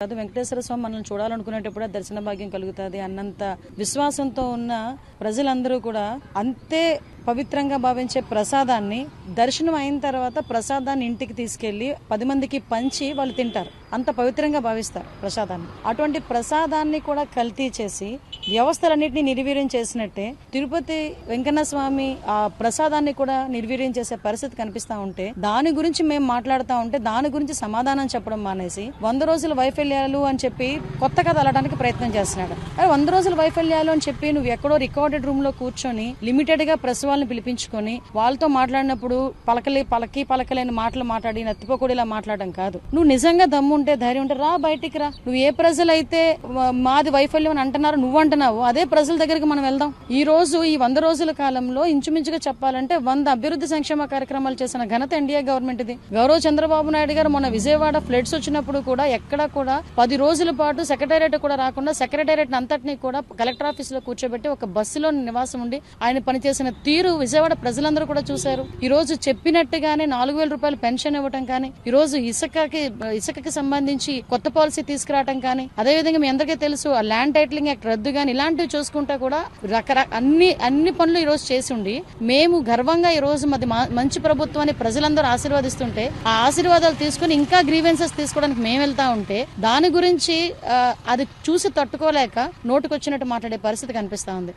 కాదు వెంకటేశ్వర స్వామి మనల్ని చూడాలనుకునేటప్పుడు దర్శన భాగ్యం కలుగుతుంది అన్నంత విశ్వాసంతో ఉన్న ప్రజలందరూ కూడా అంతే పవిత్రంగా భావించే ప్రసాదాన్ని దర్శనం అయిన తర్వాత ప్రసాదాన్ని ఇంటికి తీసుకెళ్ళి పది మందికి పంచి వాళ్ళు తింటారు. అంత పవిత్రంగా భావిస్తారు ప్రసాదాన్ని. అటువంటి ప్రసాదాన్ని కూడా కల్తీ చేసి వ్యవస్థలన్నింటినీ నిర్వీర్యం చేసినట్టే తిరుపతి వెంకన్న స్వామి ఆ ప్రసాదాన్ని కూడా నిర్వీర్యం చేసే పరిస్థితి కనిపిస్తా ఉంటే దాని గురించి మేము మాట్లాడుతూ ఉంటే దాని గురించి సమాధానం చెప్పడం మానేసి వంద రోజుల వైఫల్యాలు అని చెప్పి కొత్త కథ అలడానికి ప్రయత్నం చేస్తున్నాడు. అరే వంద రోజుల వైఫల్యాలు అని చెప్పి నువ్వు ఎక్కడో రికార్డెడ్ రూమ్లో కూర్చొని లిమిటెడ్గా ప్రెస్ వాళ్ళని పిలిపించుకొని వాళ్ళతో మాట్లాడినప్పుడు పలకలి పలకి పలకలేని మాటలు మాట్లాడి నత్తిపోకూడేలా మాట్లాడడం కాదు. నువ్వు నిజంగా దమ్ము ఉంటే ధైర్యం ఉంటే రా బయటికి రా. నువ్వు ఏ ప్రజలైతే మాది వైఫల్యం అని అంటున్నారు నువ్వు అంటున్నావు అదే ప్రజల దగ్గరికి మనం వెళ్దాం. ఈ రోజు ఈ వంద రోజుల కాలంలో ఇంచుమించుగా చెప్పాలంటే వంద అభివృద్ధి సంక్షేమ కార్యక్రమాలు చేసిన ఘనత ఎన్డీఏ గవర్నమెంట్ ఇది గౌరవ చంద్రబాబు నాయుడు గారు మొన్న విజయవాడ ఫ్లడ్స్ వచ్చినప్పుడు కూడా ఎక్కడ కూడా పది రోజుల పాటు సెక్రటేరియట్ కూడా రాకుండా సెక్రటేరియట్ అంతటినీ కూడా కలెక్టర్ ఆఫీస్లో కూర్చోబెట్టి ఒక బస్సులో నివాసం ఉండి ఆయన పనిచేసిన తీరు విజయవాడ ప్రజలందరూ కూడా చూశారు. ఈ రోజు చెప్పినట్టుగానే నాలుగు వేల రూపాయలు పెన్షన్ ఇవ్వటం కానీ ఈ రోజు ఇసుకకి ఇసుకకి సంబంధించి కొత్త పాలసీ తీసుకురావటం కానీ అదేవిధంగా మీ అందరికీ తెలుసు ఆ ల్యాండ్ టైటిలింగ్ యాక్ట్ రద్దు కానీ ఇలాంటివి చూసుకుంటే కూడా రకరకాల అన్ని అన్ని పనులు ఈ రోజు చేసి ఉండి మేము గర్వంగా ఈ రోజు మాది మా- మంచి ప్రభుత్వాన్ని ప్రజలందరూ ఆశీర్వదిస్తుంటే ఆ ఆశీర్వాదాలు తీసుకుని ఇంకా గ్రీవెన్సెస్ తీసుకోవడానికి మేము వెళ్తా ఉంటే దాని గురించి అది చూసి తట్టుకోలేక నోటుకొచ్చినట్టు మాట్లాడే పరిస్థితి కనిపిస్తా ఉంది.